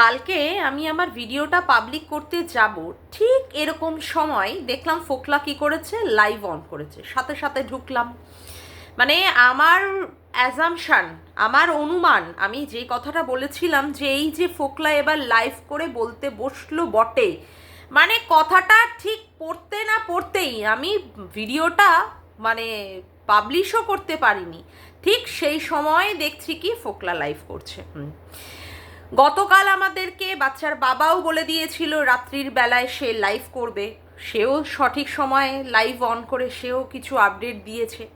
কালকে আমি আমার ভিডিওটা পাবলিক করতে যাব, ঠিক এরকম সময় দেখলাম ফোকলা কি করেছে? লাইভ অন করেছে, সাথে সাথে ঢুকলাম। মানে আমার অ্যাজামশান আমার অনুমান, আমি যে কথাটা বলেছিলাম যে এই যে ফোকলা এবার লাইভ করে বলতে বসল বটে মানে কথাটা ঠিক পড়তে না পড়তেই আমি ভিডিওটা মানে পাবলিশও করতে পারিনি, ঠিক সেই সময় দেখছি কি ফোকলা লাইভ করছে। গতকাল আমাদেরকে বাচ্চার বাবাও বলে দিয়েছিল, রাত্রির বেলায় সে লাইভ করবে। সেও সঠিক সময়ে লাইভ অন করে সেও কিছু আপডেট দিয়েছে।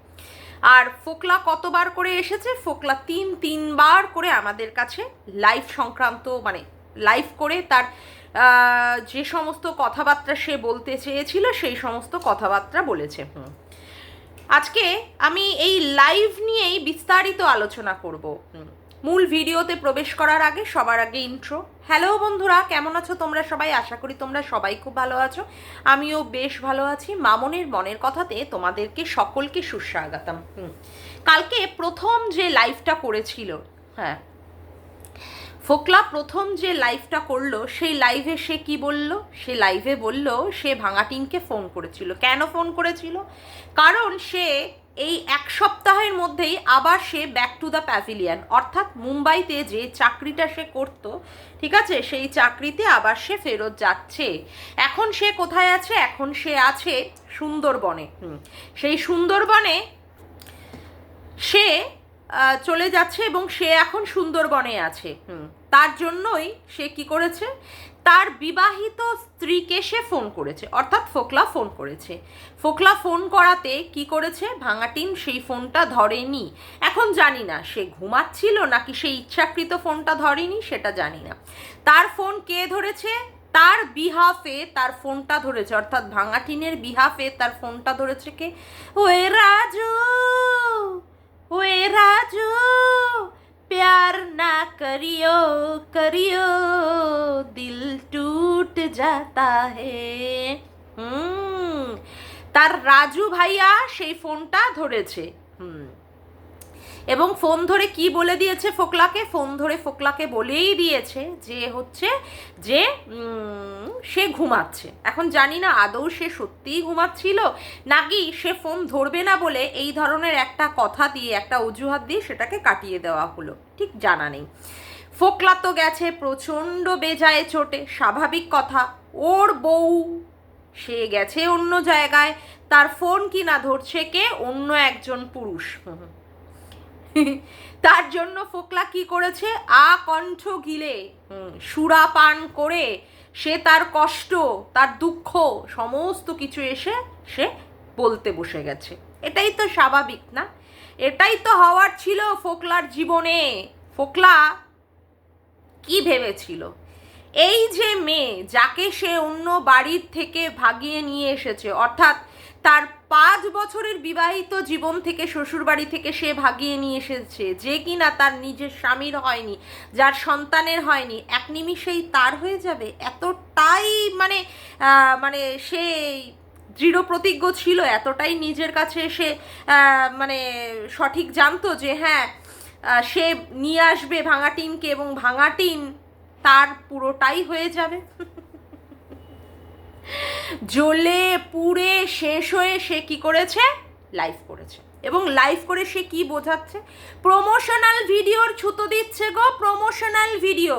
আর ফোকলা কতবার করে এসেছে? ফোকলা তিন, তিনবার করে আমাদের কাছে লাইভ সংক্রান্ত মানে লাইভ করে তার যে সমস্ত কথাবার্তা সে বলতে চেয়েছিল, সেই সমস্ত কথাবার্তা বলেছে। আজকে আমি এই লাইভ নিয়েই বিস্তারিত আলোচনা করব। মূল ভিডিওতে প্রবেশ করার আগে, সবার আগে ইন্ট্রো হ্যালো বন্ধুরা, কেমন আছো তোমরা সবাই? আশা করি তোমরা সবাই খুব ভালো আছো। আমিও বেশ ভালো আছি। মামনের মনের কথাতে তোমাদেরকে সকলকে সুস্বাগতম। কালকে প্রথম যে লাইভটা করেছিল হ্যাঁ ফোকলা প্রথম যে লাইভটা করল, সেই লাইভে সে কি বলল? সে লাইভে বলল, সে ভাঙাটিনকে ফোন করেছিল। কেন ফোন করেছিল? কারণ সে এই এক সপ্তাহের মধ্যেই আবার সে ব্যাক টু দ্য প্যাভিলিয়ান অর্থাৎ মুম্বাইতে যে চাকরিটা সে করত, ঠিক আছে? সেই চাকরিতে আবার সে ফেরত যাচ্ছে। এখন সে কোথায় আছে? এখন সে আছে সুন্দরবনে। সেই সুন্দরবনে সে চলে যাচ্ছে এবং সে এখন সুন্দরবনে আছে। তার জন্যই সে কি করেছে? তার বিবাহিত স্ত্রীকে সে ফোন করেছে, অর্থাৎ ফোকলা ফোন করেছে। ফোকলা ফোন করাতে কি করেছে? ভাঙাটিন সেই ফোনটা ধরেনি। এখন জানি না, সে ঘুমাচ্ছিল নাকি সে ইচ্ছাকৃত ফোনটা ধরেনি সেটা জানি না। তার ফোন কে ধরেছে? তার বিহাফে তার ফোনটা ধরেছে, অর্থাৎ ভাঙাটিনের বিহাফে তার ফোনটা ধরেছে কে? ওয়ে রাজু! करियो करियो दिल टूट जाता है হুম তার রাজু ভাইয়া সেই ফোনটা ধরেছে হুম এবং ফোন ধরে কি বলে দিয়েছে ফোকলাকে ফোন ধরে ফোকলাকে বলেই দিয়েছে যে হচ্ছে যে উম, সে ঘুমাচ্ছে এখন জানি না আদৌ সে সত্যিই ঘুমাচ্ছিল নাকি সে ফোন ধরবে না বলে এই ধরনের একটা কথা দিয়ে একটা অজুহাত দিয়ে সেটাকে কাটিয়ে দেওয়া হলো ঠিক জানা নেই ফোকলা তো গেছে প্রচণ্ড বেজায় চোটে, স্বাভাবিক কথা। ওর বউ, সে গেছে অন্য জায়গায়, তার ফোন কিনা ধরছে কে? অন্য একজন পুরুষ। তার জন্য ফোকলা কি করেছে? আ কণ্ঠ গিলে সুরা পান করে সে তার কষ্ট, তার দুঃখ, সমস্ত কিছু এসে সে বলতে বসে গেছে। এটাই তো স্বাভাবিক, না? এটাই তো হওয়ার ছিল ফোকলার জীবনে। ফোকলা কি ভেবেছিল? এই যে মেয়ে যাকে সে অন্য বাড়ির থেকে ভাগিয়ে নিয়ে এসেছে, অর্থাৎ তার পাঁচ বছরের বিবাহিত জীবন থেকে শ্বশুর বাড়ি থেকে সে ভাগিয়ে নিয়ে এসেছে, যে কিনা তার নিজের স্বামীর হয়নি, যার সন্তানের হয়নি, এক নিমিষেই তার হয়ে যাবে? এতটাই মানে মানে সে দৃঢ় প্রতিজ্ঞ ছিল, এতটাই নিজের কাছে সে মানে সঠিক জানতো যে হ্যাঁ সে নিয়ে আসবে ভাঙা টিমকে এবং ভাঙা টিম তার পুরোটাই হয়ে যাবে। জ্বলে পুড়ে শেষ হয়ে সে কি করেছে? লাইভ করেছে। এবং লাইভ করে সে কি বোঝাচ্ছে? প্রমোশনাল ভিডিওর ছুতো দিচ্ছে গো প্রমোশনাল ভিডিও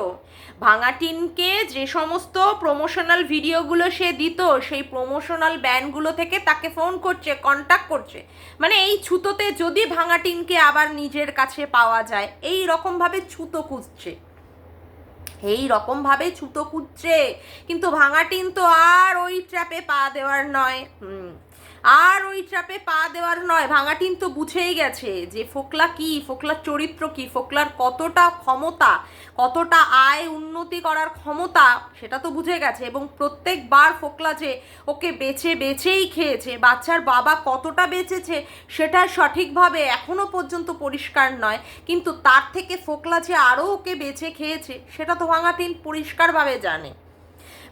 ভাঙাটিনকে যে সমস্ত প্রমোশনাল ভিডিওগুলো সে দিত, সেই প্রমোশনাল ব্যান্ডগুলো থেকে তাকে ফোন করছে কন্ট্যাক্ট করছে। মানে এই ছুতোতে যদি ভাঙাটিনকে আবার নিজের কাছে পাওয়া যায়, এই রকমভাবে ছুতো খুঁজছে। এই রকম ভাবে ছুতো খুঁজছে। কিন্তু ভাঙাটিন তো আর ওই ট্র্যাপে পা দেওয়ার নয়। হুম। আর ওই ট্র্যাপে পা দেওয়ার নয় ভাঙাটিন তো বুঝেই গেছে যে ফোকলা কি, ফোকলার চরিত্র কি, ফোকলার কতটা ক্ষমতা, কতটা আয় উন্নতি করার ক্ষমতা, সেটা তো বুঝে গেছে। এবং প্রত্যেকবার ফোকলা যে ওকে বেছে বেছেই খেয়েছে, বাচ্চার বাবা কতটা বেঁচেছে, সেটা সঠিকভাবে এখনও পর্যন্ত পরিষ্কার নয়। কিন্তু তার থেকে ফোকলা যে আরও ওকে বেছে খেয়েছে, সেটা তো ভাঙাটিন পরিষ্কারভাবে জানে।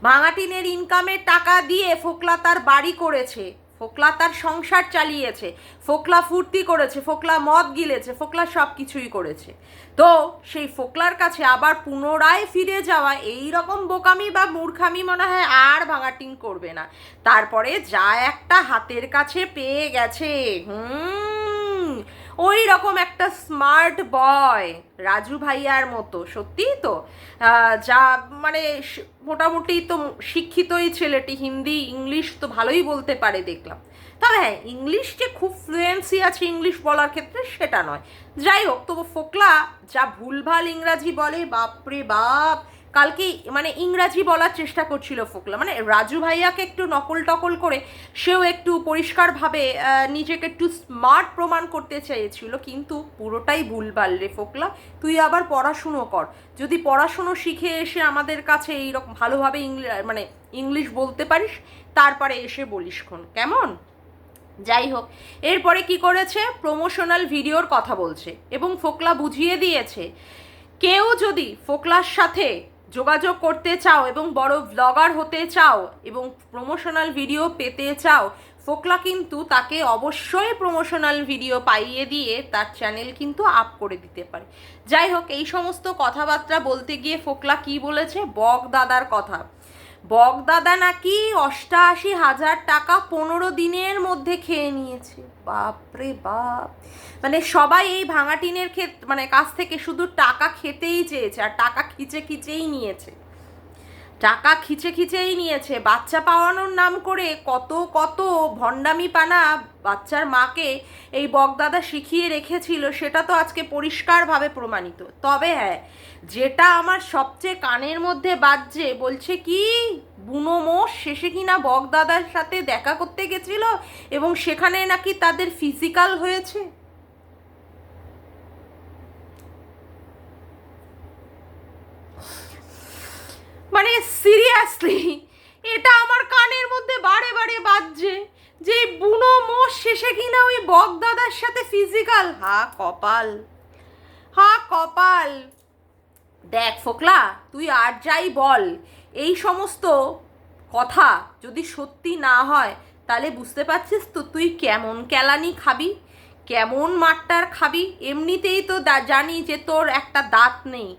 ভাঙাটিনের ইনকামের টাকা দিয়ে ফোকলা তার বাড়ি করেছে। ফোকলা তার সংসার চালিয়েছে, ফোকলা ফুর্তি করেছে, ফোকলা মদ গিলেছে, ফোকলা সব কিছুই করেছে। তো সেই ফোকলার কাছে আবার পুনরায় ফিরে যাওয়া, এই রকম বোকামি বা মূর্খামি মনে হয় আর ভাঙাটিং করবে না। তারপরে যা একটা হাতের কাছে পেয়ে গেছে, হুম? ওই রকম একটা স্মার্ট বয় রাজু ভাইয়ার মতো, সত্যিই তো? যা মানে মোটামুটি তো শিক্ষিতই ছেলেটি, হিন্দি, ইংলিশ তো ভালোই বলতে পারে দেখলাম। তবে হ্যাঁ ইংলিশ যে খুব ফ্লুয়েন্সি আছে ইংলিশ বলার ক্ষেত্রে সেটা নয়। যাই হোক, তবু ফোকলা, যা ভুলভাল ইংরাজি বলে, বাপরে বাপ! কালকে মানে ইংরাজি বলার চেষ্টা করছিল ফোকলা। মানে রাজু ভাইয়াকে একটু নকল টকল করে সেও একটু পরিষ্কারভাবে নিজেকে একটু স্মার্ট প্রমাণ করতে চেয়েছিল, কিন্তু পুরোটাই ভুলভাল রে ফোকলা। তুই আবার পড়াশুনো কর। যদি পড়াশুনো শিখে এসে আমাদের কাছে এইরকম ভালোভাবে মানে ইংলিশ বলতে পারিস, তারপরে এসে বলিস কেমন? যাই হোক, এরপরে কি করেছে? প্রমোশনাল ভিডিওর কথা বলছে এবং ফোকলা বুঝিয়ে দিয়েছে, কেউ যদি ফোকলার সাথে যোগাযোগ করতে চাও এবং বড় ব্লগার হতে চাও এবং প্রমোশনাল ভিডিও পেতে চাও, ফোকলা কিন্তু তাকে অবশ্যই প্রমোশনাল ভিডিও পাইয়ে দিয়ে তার চ্যানেল কিন্তু আপ করে দিতে পারে। যাই হোক, এই সমস্ত কথাবার্তা বলতে গিয়ে ফোকলা কি বলেছে? বক দাদার কথা। বক দাদা নাকি অষ্টাশি হাজার টাকা পনেরো দিনের মধ্যে খেয়ে নিয়েছে। বাপরে বাপ। মানে সবাই এই ভাঙাটিনের ক্ষেত মানে কাছ থেকে শুধু টাকা খেতেই চেয়েছে, আর টাকা খিচে খিচেই নিয়েছে। টাকা খিচে খিচেই নিয়েছে। বাচ্চা পাওয়ানোর নাম করে কত কত ভণ্ডামি পানা বাচ্চার মাকে এই বকদাদা শিখিয়ে রেখেছিল, সেটা তো আজকে পরিষ্কারভাবে প্রমাণিত। তবে হ্যাঁ যেটা আমার সবচেয়ে কানের মধ্যে বাজছে, বলছে কি, বুনো মোষ শেষে কিনা বকদাদার সাথে দেখা করতে গেছিল এবং সেখানে নাকি তাদের ফিজিক্যাল হয়েছে? মানে সিরিয়াসলি এটা আমার কানের মধ্যে বারে বারে বাজছে যে বুনো মোষ শেষে কিনা ওই বকদাদার সাথে ফিজিক্যাল হা, কপাল। হা, কপাল। দেখ ফোকলা, তুই আর যাই বল, এই সমস্ত কথা যদি সত্যি না হয়, তাহলে বুঝতে পারছিস তো তুই কেমন কেলানি খাবি? কেমন মাঠটার খাবি? এমনিতেই তো জানি যে তোর একটা দাঁত নেই।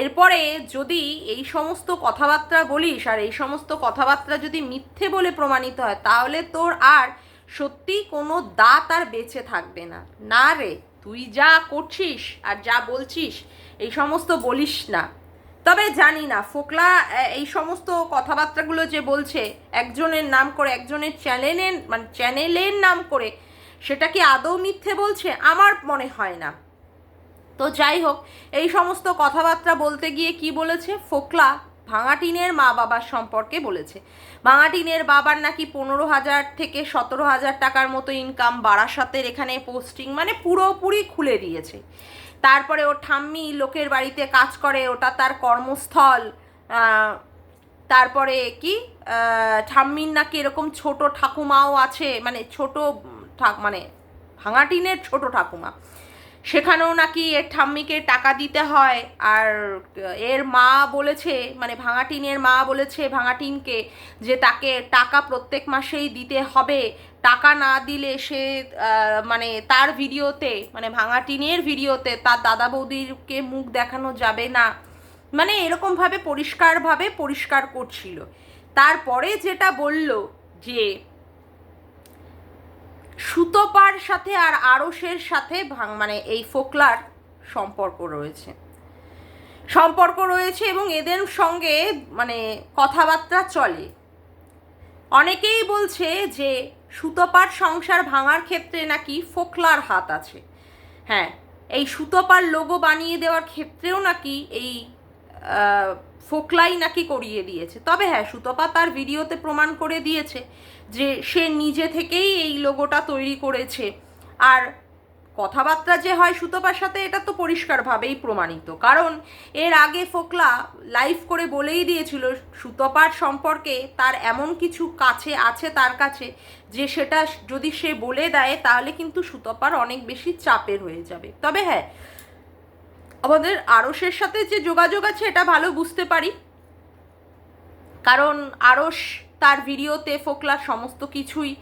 এরপরে যদি এই সমস্ত কথাবার্তা বলিস আর এই সমস্ত কথাবার্তা যদি মিথ্যে বলে প্রমাণিত হয়, তাহলে তোর আর সত্যি কোনো দাঁত আর বেঁচে থাকবে না। না রে, তুই যা করছিস আর যা বলছিস, এই সমস্ত বলিস না। তবে জানি না, ফোকলা এই সমস্ত কথাবার্তাগুলো যে বলছে, একজনের নাম করে, একজনের চ্যানেলের মানে চ্যানেলের নাম করে সেটা কি আদৌ মিথ্যে বলছে? আমার মনে হয় না। তো যাই হোক, এই সমস্ত কথাবার্তা বলতে গিয়ে কি বলেছে? ফোকলা ভাঙাটিনের মা বাবার সম্পর্কে বলেছে। ভাঙাটিনের বাবার নাকি পনেরো হাজার থেকে সতেরো হাজার টাকার মতো ইনকাম বারাসাতের এখানে পোস্টিং মানে পুরোপুরি খুলে দিয়েছে। তারপরে ও ঠাম্মি লোকের বাড়িতে কাজ করে, ওটা তার কর্মস্থল তারপরে কি ঠাম্মির নাকি এরকম ছোট ঠাকুমাও আছে মানে ছোট ঠাক মানে ভাঙাটিনের ছোট ঠাকুমা। সেখানেও নাকি এর ঠাম্মিকে টাকা দিতে হয় আর এর মা বলেছে মানে ভাঙাটিনের মা বলেছে ভাঙাটিনকে যে তাকে টাকা প্রত্যেক মাসেই দিতে হবে। টাকা না দিলে সে মানে তার ভিডিওতে মানে ভাঙাটিনের ভিডিওতে তার দাদা বৌদিকে মুখ দেখানো যাবে না। মানে এরকমভাবে পরিষ্কারভাবে পরিষ্কার করছিল। তারপরে যেটা বলল যে সুতপার সাথে আর আড়সের সাথে ভাঙ মানে এই ফোকলার সম্পর্ক রয়েছে। সম্পর্ক রয়েছে এবং এদের সঙ্গে মানে কথাবার্তা চলে। অনেকেই বলছে যে সুতপার সংসার ভাঙার ক্ষেত্রে নাকি ফোকলার হাত আছে। হ্যাঁ এই সুতপার লোগো বানিয়ে দেওয়ার ক্ষেত্রেও নাকি এই ফোকলাই নাকি করিয়ে দিয়েছে। তবে হ্যাঁ সুতপা তার ভিডিওতে প্রমাণ করে দিয়েছে যে সে নিজে থেকেই এই লোগোটা তৈরি করেছে। আর কথাবার্তা যে হয় সুতপার সাথে, এটা তো পরিষ্কারভাবেই প্রমাণিত। কারণ এর আগে ফোকলা লাইভ করে বলেই দিয়েছিল, সুতপার সম্পর্কে তার এমন কিছু কাছে আছে তার কাছে, যে সেটা যদি সে বলে দেয়, তাহলে কিন্তু সুতপার অনেক বেশি চাপের হয়ে যাবে। তবে হ্যাঁ আমাদের আড়সের সাথে যে যোগাযোগ আছে, এটা ভালো বুঝতে পারি। কারণ আড়স তার ভিডিওতে ফোকলা সমস্ত কিছুই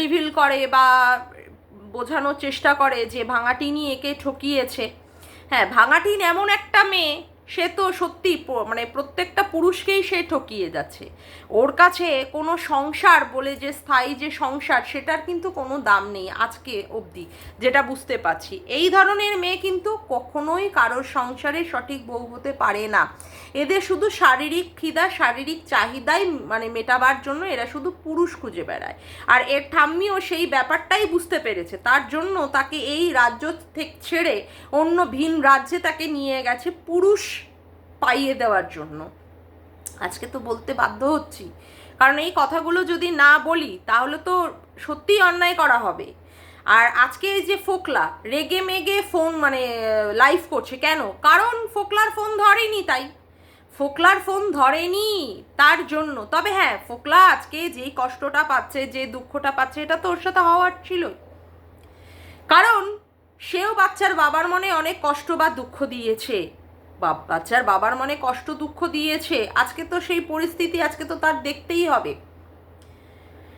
রিভিল করে বা বোঝানোর চেষ্টা করে যে ভাঙাটিনি একে ঠকিয়েছে। হ্যাঁ ভাঙাটিন এমন একটা মেয়ে সে তো সত্যি মানে প্রত্যেকটা পুরুষকেই সে ঠকিয়ে যাচ্ছে। ওর কাছে কোনো সংসার বলে যে স্থায়ী যে সংসার, সেটার কিন্তু কোনো দাম নেই আজকে অবধি, যেটা বুঝতে পারছি। এই ধরনের মেয়ে কিন্তু কখনোই কারোর সংসারে সঠিক বউ হতে পারে না। এদের শুধু শারীরিক খিদা শারীরিক চাহিদাই মানে মেটাবার জন্য এরা শুধু পুরুষ খুঁজে বেড়ায়। আর এর ঠাম্মিও সেই ব্যাপারটাই বুঝতে পেরেছে। তার জন্য তাকে এই রাজ্য থেকে ছেড়ে অন্য ভিন রাজ্যে তাকে নিয়ে গেছে পুরুষ পাইয়ে দেওয়ার জন্য। আজকে তো বলতে বাধ্য হচ্ছি। কারণ এই কথাগুলো যদি না বলি, তাহলে তো সত্যিই অন্যায় করা হবে। আর আজকে এই যে ফোকলা, রেগে মেগে ফোন মানে লাইভ করছে কেন? কারণ ফোকলার ফোন ধরেনি তাই। ফোকলার ফোন ধরেনি তার জন্য। তবে হ্যাঁ ফোকলা আজকে যেই কষ্টটা পাচ্ছে, যে দুঃখটা পাচ্ছে, এটা তো ওর সাথে হওয়ার ছিল কারণ সেও বাচ্চার বাবার মনে অনেক কষ্ট বা দুঃখ দিয়েছে। বাচ্চার বাবার মনে কষ্ট, দুঃখ দিয়েছে। আজকে তো সেই পরিস্থিতি, আজকে তো তার দেখতেই হবে।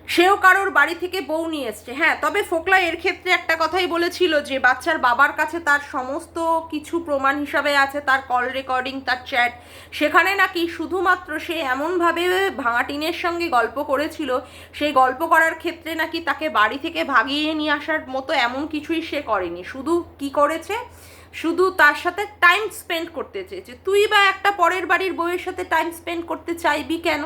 সেও কারোর বাড়ি থেকে বউ নিয়ে এসছে। হ্যাঁ তবে ফোকলা এর ক্ষেত্রে একটা কথাই বলেছিল যে, বাচ্চার বাবার কাছে তার সমস্ত কিছু প্রমাণ হিসাবে আছে, তার কল রেকর্ডিং তার চ্যাট সেখানে নাকি শুধুমাত্র সে এমনভাবে ভাঙাটিনের সঙ্গে গল্প করেছিল, সেই গল্প করার ক্ষেত্রে নাকি তাকে বাড়ি থেকে ভাগিয়ে নিয়ে আসার মতো এমন কিছুই সে করেনি। শুধু কি করেছে? শুধু তার সাথে টাইম স্পেন্ড করতে চেয়েছে। তুই বা একটা পরের বাড়ির বউয়ের সাথে টাইম স্পেন্ড করতে চাইবি কেন?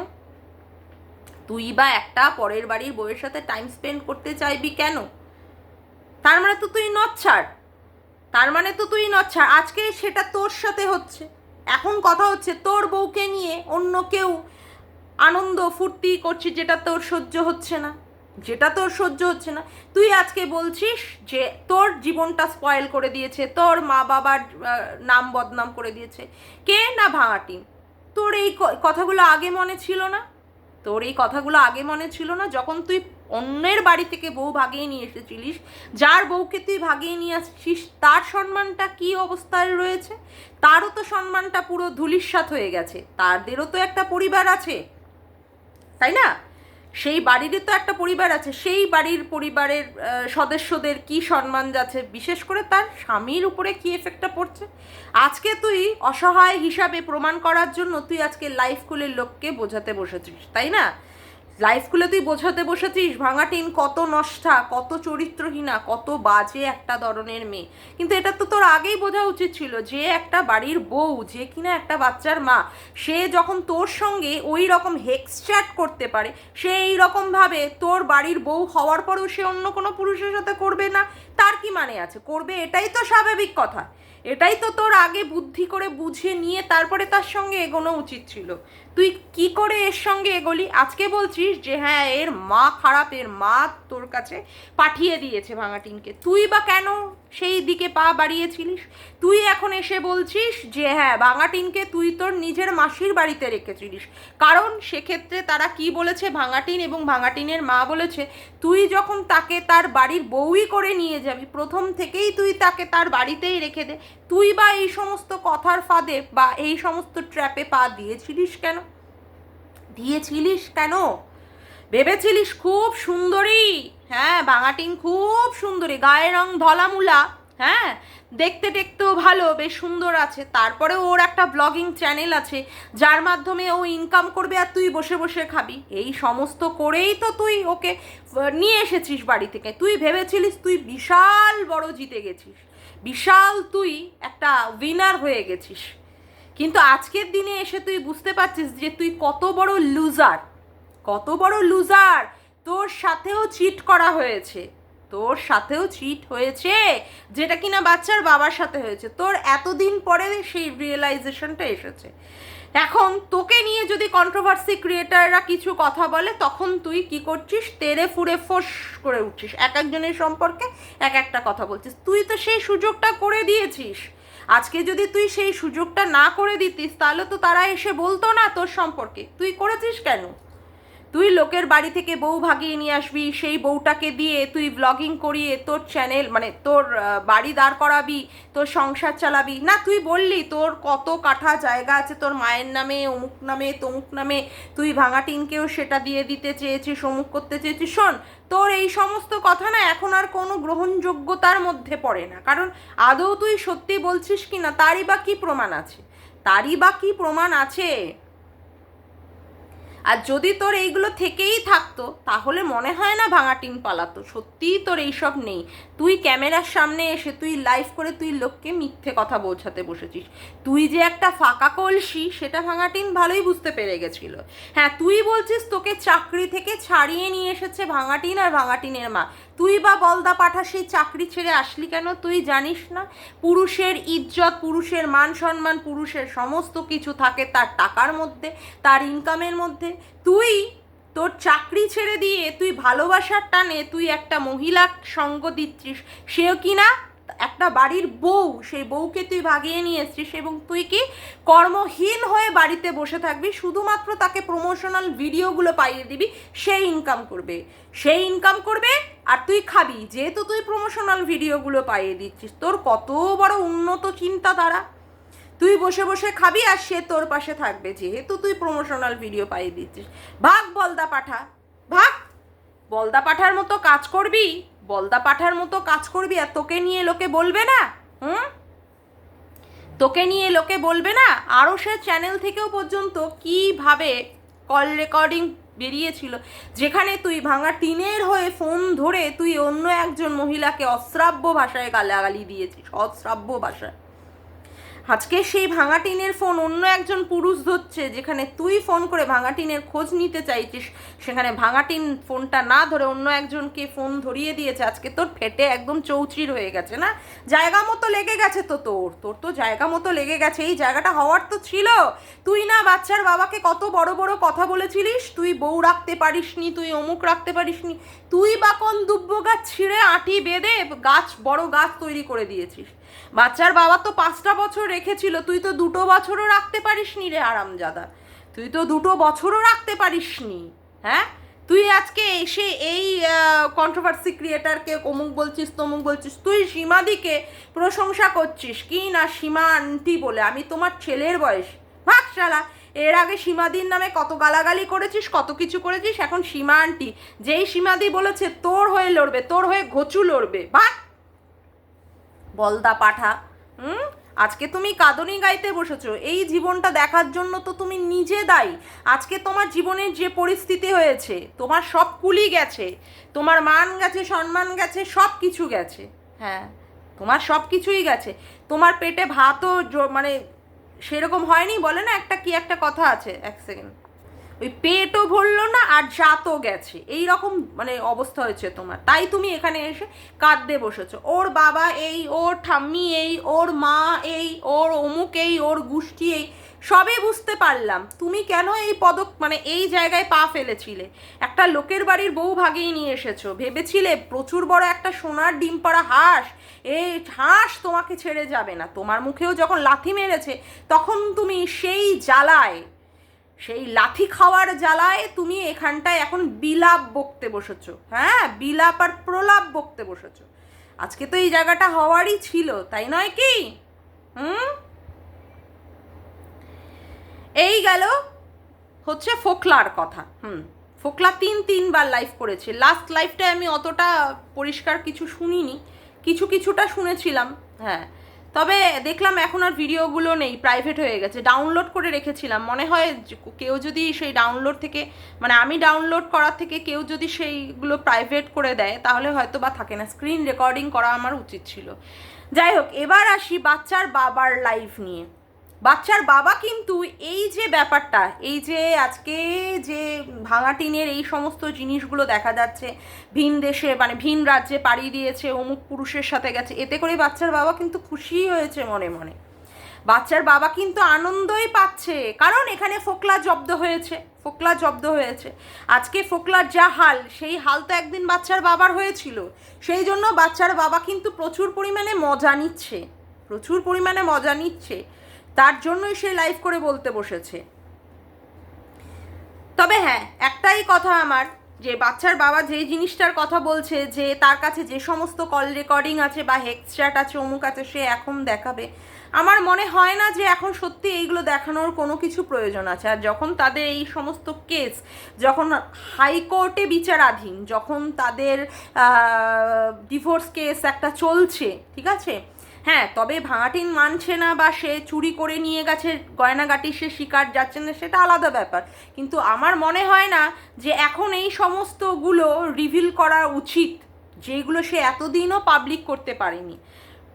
তুই বা একটা পরের বাড়ির বউয়ের সাথে টাইম স্পেন্ড করতে চাইবি কেন? তার মানে তো তুই নচ্ছাড়। তার মানে তো তুই নচ্ছাড়। আজকে সেটা তোর সাথে হচ্ছে। এখন কথা হচ্ছে তোর বউকে নিয়ে অন্য কেউ আনন্দ ফুর্তি করছে যেটা তোর সহ্য হচ্ছে না। যেটা তোর সহ্য হচ্ছে না। তুই আজকে বলছিস যে তোর জীবনটা স্পয়েল করে দিয়েছে, তোর মা বাবার নাম বদনাম করে দিয়েছে। কে না ভাঙাটি? তোর এই কথাগুলো আগে মনে ছিল না? তোর এই কথাগুলো আগে মনে ছিল না যখন তুই অন্যের বাড়ি থেকে বউ ভাগিয়ে নিয়ে এসেছিলিস? যার বউকে তুই ভাগিয়ে নিয়ে আসছিস, তার সম্মানটা কি অবস্থায় রয়েছে? তারও তো সম্মানটা পুরো ধুলিস্বাত হয়ে গেছে। তাদেরও তো একটা পরিবার আছে। তাই না? সেই বাড়িরই তো একটা পরিবার আছে, সেই বাড়ির পরিবারের সদস্যদের কি সম্মান যাচ্ছে? বিশেষ করে তার স্বামীর উপরে কি এফেক্টটা পড়ছে? আজকে তুই অসহায় হিসাবে প্রমাণ করার জন্য তুই আজকে লাইফ কুলের লোককে বোঝাতে বসেছিস, তাই না? লাইফ খুলে তুই বোঝাতে বসেছিস ভাঙাটিন কত নষ্টা, কত চরিত্রহীনা, কত বাজে একটা ধরনের মেয়ে। কিন্তু এটা তো তোর আগেই বোঝা উচিত ছিল, যে একটা বাড়ির বউ, যে কিনা একটা বাচ্চার মা, সে যখন তোর সঙ্গে ওই রকম হেক্সচ্যাট করতে পারে, সে এই রকমভাবে তোর বাড়ির বউ হওয়ার পরেও সে অন্য কোনো পুরুষের সাথে করবে না, তার কি মানে আছে? করবে এটাই তো স্বাভাবিক কথা। এটাই তো তোর আগে বুদ্ধি করে বুঝে নিয়ে তারপরে তার সঙ্গে এগোনো উচিত ছিল। তুই কি করে এর সঙ্গে এগোলি? আজকে বলছিস যে হ্যাঁ এর মা খারাপ, এর মা তোর কাছে পাঠিয়ে দিয়েছে ভাঙাটিনকে তুই বা কেন সেই দিকে পা বাড়িয়েছিলিস? তুই এখন এসে বলছিস যে হ্যাঁ ভাঙাটিনকে তুই তোর নিজের মাসির বাড়িতে রেখেছিলিস। কারণ সেক্ষেত্রে তারা কি বলেছে? ভাঙাটিন এবং ভাঙাটিনের মা বলেছে, তুই যখন তাকে তার বাড়ির বউই করে নিয়ে যাবি, প্রথম থেকেই তুই তাকে তার বাড়িতেই রেখে দে। তুই বা এই সমস্ত কথার ফাঁদে বা এই সমস্ত ট্র্যাপে পা দিয়েছিলিস কেন? দিয়েছিলিস কেন? ভেবেছিলিস খুব সুন্দরী। হ্যাঁ বাঙাটিং খুব সুন্দরী। গায়ের রং ধলামুলা। হ্যাঁ দেখতে দেখতেও ভালো, বেশ সুন্দর আছে। তারপরে ওর একটা ব্লগিং চ্যানেল আছে, যার মাধ্যমে ও ইনকাম করবে আর তুই বসে বসে খাবি। এই সমস্ত করেই তো তুই ওকে নিয়ে এসেছিস বাড়ি থেকে। তুই ভেবেছিলিস তুই বিশাল বড় জিতে গেছিস। বিশাল তুই একটা উইনার হয়ে গেছিস। কিন্তু আজকের দিনে এসে তুই বুঝতে পারছিস যে তুই কত বড় লুজার কত বড় লুজার তোর সাথেও চিট করা হয়েছে, তোর সাথেও চিট হয়েছে, যেটা কিনা বাচ্চার বাবার সাথে হয়েছে। তোর এতদিন পরে সেই রিয়েলাইজেশনটা এসেছে। এখন তোকে নিয়ে যদি কন্ট্রোভার্সি ক্রিয়েটাররা কিছু কথা বলে, তখন তুই কি করছিস? তেরে ফুরে ফোস করে উঠছিস। এক একজনের সম্পর্কে এক একটা কথা বলছিস। তুই তো সেই সুযোগটা করে দিয়েছিস। আজকে যদি তুই সেই সুযোগটা না করে দিতিস, তাহলে তো তারা এসে বলতো না তোর সম্পর্কে। তুই করেছিস কেন? তুই লোকের বাড়ি থেকে বউ ভাগিয়ে নিয়ে আসবি, সেই বউটাকে দিয়ে তুই ব্লগিং করিয়ে তোর চ্যানেল মানে তোর বাড়ি দাঁড় করাবি, তোর সংসার চালাবি। না, তুই বললি তোর কত কাঠা জায়গা আছে, তোর মায়ের নামে, অমুক নামে, তমুক নামে, তুই ভাঙা টিনকেও সেটা দিয়ে দিতে চেয়েছিস, অমুক করতে চেয়েছিস। শোন, তোর এই সমস্ত কথা না এখন আর কোনো গ্রহণযোগ্যতার মধ্যে পড়ে না। কারণ আদৌ তুই সত্যি বলছিস কি না তারই বা কী প্রমাণ আছে? তারই বা কী প্রমাণ আছে? আর যদি তোর এইগুলো থেকেই থাকতো, তাহলে মনে হয় না ভাঙা টিন পালাতো। সত্যিই তোর এইসব নেই। তুই ক্যামেরার সামনে এসে, তুই লাইভ করে তুই লোককে মিথ্যে কথা বোঝাতে বসেছিস। তুই যে একটা ফাঁকা কলসি, সেটা ভাঙা টিন ভালোই বুঝতে পেরে গেছিল। হ্যাঁ তুই বলছিস তোকে চাকরি থেকে ছাড়িয়ে নিয়ে এসেছে ভাঙা টিন আর ভাঙা টিনের মা। তুই বা বলদা পাঠা সেই চাকরি ছেড়ে আসলি কেন? তুই জানিস না? পুরুষের ইজ্জত, পুরুষের মান সম্মান, পুরুষের সমস্ত কিছু থাকে তার টাকার মধ্যে, তার ইনকামের মধ্যে। তুই তোর চাকরি ছেড়ে দিয়ে তুই ভালোবাসার টানে তুই একটা মহিলা সঙ্গ দিচ্ছিস। সেও কি না? একটা বাড়ির বউ, সেই বউকে তুই ভাগিয়ে নিয়ে এসছিস এবং তুই কি কর্মহীন হয়ে বাড়িতে বসে থাকবি? শুধুমাত্র তাকে প্রমোশনাল ভিডিওগুলো পাইয়ে দিবি সে ইনকাম করবে। সে ইনকাম করবে আর তুই খাবি। যেহেতু তুই প্রমোশনাল ভিডিওগুলো পাইয়ে দিচ্ছিস, তোর কত বড় উন্নত চিন্তাধারা তুই বসে বসে খাবি আর সে তোর পাশে থাকবে, যেহেতু তুই প্রমোশনাল ভিডিও পাইয়ে দিচ্ছিস। ভাগ বলদা পাঠা, ভাগ। বলদা পাঠার মতো কাজ করবি? বলদা পাঠার মতো কাজ করবি আর তোকে নিয়ে লোকে বলবে না? হুম? তোকে নিয়ে লোকে বলবে না? আরও সে চ্যানেল থেকেও পর্যন্ত কীভাবে কল রেকর্ডিং বেরিয়েছিল? যেখানে তুই ভাঙা টিনের হয়ে ফোন ধরে তুই অন্য একজন মহিলাকে অশ্রাব্য ভাষায় গালাগালি দিয়েছিস, অশ্রাব্য ভাষায়। আজকে সেই ভাঙা টিনের ফোন অন্য একজন পুরুষ ধরছে, যেখানে তুই ফোন করে ভাঙা টিনের খোঁজ নিতে চাইছিস। সেখানে ভাঙা টিন ফোনটা না ধরে অন্য একজনকে ফোন ধরিয়ে দিয়েছে। আজকে তোর ফেটে একদম চৌচির হয়ে গেছে, না? জায়গা মতো লেগে গেছে তো তোর। তোর তো জায়গা মতো লেগে গেছে। এই জায়গাটা হওয়ার তো ছিল। তুই না বাচ্চার বাবাকে কত বড় বড় কথা বলেছিলিস? তুই বউ রাখতে পারিসনি, তুই অমুক রাখতে পারিসনি। তুই বা কোন দুব্ব গাছ ছিঁড়ে আটি বেঁধে গাছ, বড় গাছ তৈরি করে দিয়েছিস। বাচ্চার বাবা তো পাঁচটা বছর রেখেছিল, তুই তো দুটো বছরও রাখতে পারিসনি রে আরামজাদা তুই তো দুটো বছরও রাখতে পারিসনি হ্যাঁ? তুই আজকে এসে এই কন্ট্রোভার্সি ক্রিয়েটারকে অমুক বলছিস, তমুক বলছিস, তুই সীমাদিকে প্রশংসা করছিস, কি না সীমা আন্টি বলে? আমি তোমার ছেলের বয়স। ভাগ শালা, এর আগে সীমাদির নামে কত গালাগালি করেছিস, কত কিছু করেছিস, এখন সীমা আন্টি, যেই সীমাদি বলেছে তোর হয়ে লড়বে, তোর হয়ে ঘচু লড়বে, ভাগ বলদা পাঠা, হুম? আজকে তুমি কাঁদনি গাইতে বসেছো, এই জীবনটা দেখার জন্য তো তুমি নিজে দায়ী। আজকে তোমার জীবনের যে পরিস্থিতি হয়েছে, তোমার সব কুলি গেছে, তোমার মান গেছে, সম্মান গেছে, সব কিছু গেছে। হ্যাঁ তোমার সব কিছুই গেছে। তোমার পেটে ভাতও মানে সেরকম হয়নি, বলে না একটা কি একটা কথা আছে? এক সেকেন্ড। ওই পেটও ভরলো না আর জাতও গেছে। এই রকম মানে অবস্থা হয়েছে তোমার। তাই তুমি এখানে এসে কাঁদতে বসেছো। ওর বাবা এই, ওর ঠাম্মি এই, ওর মা এই, ওর অমুক এই, ওর গোষ্ঠী এই, সবই বুঝতে পারলাম। তুমি কেন এই পদক মানে এই জায়গায় পা ফেলেছিলে? একটা লোকের বাড়ির বউ ভাগেই নিয়ে এসেছ। ভেবেছিলে প্রচুর বড় একটা সোনার ডিম পাড়া হাঁস, এই হাঁস তোমাকে ছেড়ে যাবে না। তোমার মুখেও যখন লাথি মেরেছে, তখন তুমি সেই জ্বালায় সেই লাথি খাওয়ার জ্বালায় তুমি এখানটায় এখন বিলাপ বকতে বসেছো। হ্যাঁ বিলাপ আর প্রলাপ বকতে বসেছো। আজকে তো এই জায়গাটা হওয়ারই ছিল, তাই নয় কি? হুম? এই গেল হচ্ছে ফোকলার কথা। হুম, ফোকলা তিন তিনবার লাইভ করেছে। লাস্ট লাইভটায় আমি অতটা পরিষ্কার কিছু শুনিনি। কিছু কিছুটা শুনেছিলাম হ্যাঁ। তবে দেখলাম এখন আর ভিডিওগুলো নেই প্রাইভেট হয়ে গেছে। ডাউনলোড করে রেখেছিলাম। মনে হয় কেউ যদি সেই ডাউনলোড থেকে মানে আমি ডাউনলোড করার থেকে কেউ যদি সেইগুলো প্রাইভেট করে দেয়, তাহলে হয়তো বা থাকে না। স্ক্রিন রেকর্ডিং করা আমার উচিত ছিল। যাই হোক, এবার আসি বাচ্চার বাবার লাইফ নিয়ে। বাচ্চার বাবা কিন্তু এই যে ব্যাপারটা, এই যে আজকে যে ভাঙা টিনের এই সমস্ত জিনিসগুলো দেখা যাচ্ছে, ভিন দেশে মানে ভিন রাজ্যে পাড়ি দিয়েছে, অমুক পুরুষের সাথে গেছে, এতে করে বাচ্চার বাবা কিন্তু খুশি হয়েছে মনে মনে। বাচ্চার বাবা কিন্তু আনন্দই পাচ্ছে, কারণ এখানে ফোকলা জব্দ হয়েছে, ফোকলা জব্দ হয়েছে। আজকে ফোকলার যা হাল, সেই হাল তো একদিন বাচ্চার বাবার হয়েছিল। সেই জন্য বাচ্চার বাবা কিন্তু প্রচুর পরিমাণে মজা নিচ্ছে, প্রচুর পরিমাণে মজা নিচ্ছে। তার জন্যই সে লাইভ করে বলতে বসেছে। তবে হ্যাঁ একটাই কথা আমার, যে বাচ্চার বাবা যে জিনিসটার কথা বলছে, যে তার কাছে যে সমস্ত কল রেকর্ডিং আছে বা হেক্সচ্যাট আছে, অমুক আছে, সে এখন দেখাবে। আমার মনে হয় না যে এখন সত্যি এইগুলো দেখানোর কোনো কিছু প্রয়োজন আছে। আর যখন তাদের এই সমস্ত কেস যখন হাইকোর্টে বিচারাধীন, যখন তাদের ডিভোর্স কেস একটা চলছে, ঠিক আছে? হ্যাঁ তবে ভাঙাটিন মানছে না বা সে চুরি করে নিয়ে গেছে, গয়নাগাটি সে শিকার যাচ্ছে না, সেটা আলাদা ব্যাপার। কিন্তু আমার মনে হয় না যে এখন এই সমস্তগুলো রিভিল করা উচিত, যেগুলো সে এতদিনও পাবলিক করতে পারেনি।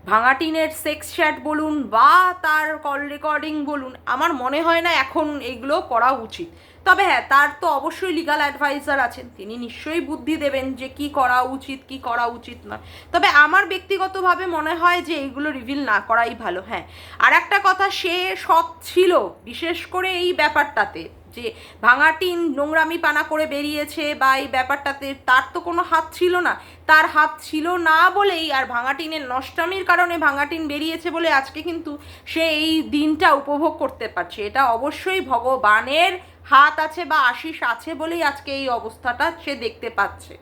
ভাঙাটিনের সেক্স চ্যাট বলুন বা তার কল রেকর্ডিং বলুন, আমার মনে হয় না এখন এগুলো করা উচিত। তবে হ্যাঁ তার তো অবশ্যই লিগাল অ্যাডভাইজার আছেন, তিনি নিশ্চয়ই বুদ্ধি দেবেন যে কি করা উচিত, কি করা উচিত নয়। তবে আমার ব্যক্তিগতভাবে মনে হয় যে এইগুলো রিভিল না করাই ভালো হ্যাঁ। আর একটা কথা, সে সৎ ছিল, বিশেষ করে এই ব্যাপারটাতে। যে ভাঙাটিন নোংরামি পানা করে বেরিয়েছে বা এই ব্যাপারটাতে তার তো কোনো হাত ছিল না। তার হাত ছিল না বলেই আর ভাঙাটিনের নষ্টামির কারণে ভাঙাটিন বেরিয়েছে বলে আজকে কিন্তু সে এই দিনটা উপভোগ করতে পারছে। এটা অবশ্যই ভগবানের হাত আছে বা আশিস আছে বলেই আজকে এই অবস্থাটা সে দেখতে পাচ্ছে।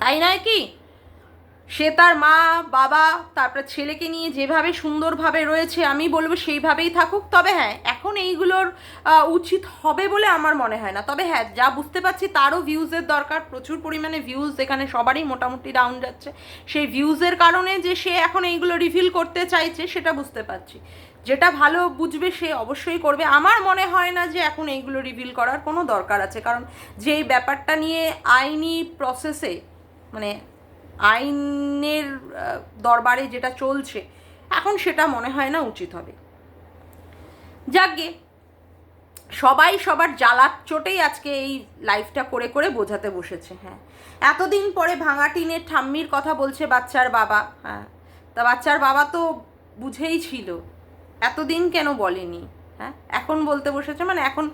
তাই নয় কি? সে তার মা, বাবা, তারপরে ছেলেকে নিয়ে যেভাবে সুন্দরভাবে রয়েছে, আমি বলব সেইভাবেই থাকুক। তবে হ্যাঁ এখন এইগুলোর উচিত হবে বলে আমার মনে হয় না। তবে হ্যাঁ যা বুঝতে পারছি তারও ভিউজের দরকার। প্রচুর পরিমাণে ভিউজ এখানে সবারই মোটামুটি ডাউন যাচ্ছে। সেই ভিউজের কারণে যে সে এখন এইগুলো রিভিল করতে চাইছে, সেটা বুঝতে পারছি। যেটা ভালো বুঝবে সে অবশ্যই করবে। আমার মনে হয় না যে এখন এইগুলো রিভিল করার কোনো দরকার আছে। কারণ যে ব্যাপারটা নিয়ে আইনি প্রসেসে মানে আইনের দরবারে যেটা চলছে, এখন সেটা মনে হয় না উচিত হবে। যাকগে সবাই সবার জ্বালার চোটেই আজকে এই লাইফটা করে করে বোঝাতে বসেছে হ্যাঁ। এতদিন পরে ভাঙা টিনের ঠাম্মির কথা বলছে বাচ্চার বাবা হ্যাঁ। তা বাচ্চার বাবা তো বুঝেই ছিল, এতদিন কেন বলেনি হ্যাঁ। এখন বলতে বসেছে মানে এখন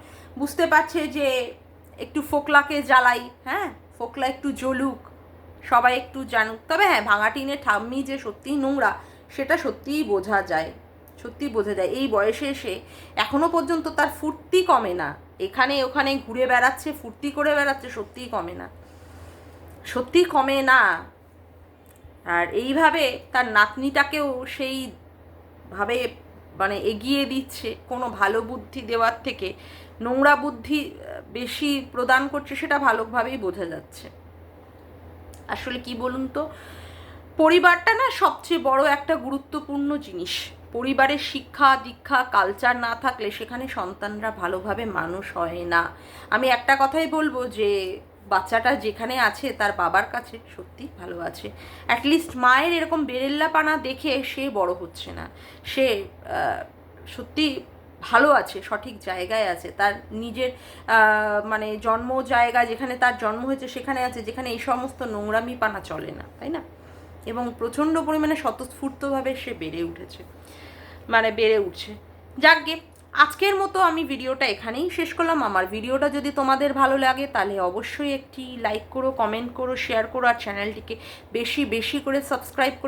বুঝতে পারছে যে একটু ফোকলাকে জ্বালাই হ্যাঁ। ফোকলা একটু জ্বলুক সবাই একটু জানুক। তবে হ্যাঁ ভাঙা টিনের ঠাম্মি যে সত্যিই নোংরা, সেটা সত্যিই বোঝা যায়। সত্যি বোঝা যায়। এই বয়সে এসে এখনও পর্যন্ত তার ফুর্তি কমে না। এখানে ওখানে ঘুরে বেড়াচ্ছে, ফুর্তি করে বেড়াচ্ছে, সত্যিই কমে না। সত্যি কমে না। আর এইভাবে তার নাতনিটাকেও সেই ভাবে মানে এগিয়ে দিচ্ছে, কোনো ভালো বুদ্ধি দেওয়ার থেকে। নোংরা বুদ্ধি বেশি প্রদান করছে, সেটা ভালোভাবেই বোঝা যাচ্ছে। আসলে কি বলুন তো? পরিবারটা না সবচেয়ে বড় একটা গুরুত্বপূর্ণ জিনিস। পরিবারের শিক্ষা, দীক্ষা কালচার না থাকলে সেখানে সন্তানরা ভালোভাবে মানুষ হয় না। আমি একটা কথাই বলব যে, বাচ্চাটা যেখানে আছে তার বাবার কাছে সত্যি ভালো আছে। অ্যাটলিস্ট মায়ের এরকম বেরেল্লাপানা দেখে সে বড় হচ্ছে না। সে সত্যি ভালো আছে, সঠিক জায়গায় আছে, তার নিজের মানে জন্ম জায়গা যেখানে তার জন্ম হয়েছে সেখানে আছে, যেখানে এই সমস্ত নোংরামি পানা চলে না, তাই না? এবং প্রচণ্ড পরিমাণে স্বতঃস্ফূর্তভাবে সে বেড়ে উঠেছে মানে বেড়ে উঠছে। যাকগে, আজকের মতো আমি ভিডিওটা এখানেই শেষ করলাম। আমার ভিডিওটা যদি তোমাদের ভালো লাগে, তাহলে অবশ্যই একটি লাইক করো কমেন্ট করো শেয়ার করো, আর চ্যানেলটিকে বেশি বেশি করে সাবস্ক্রাইব করো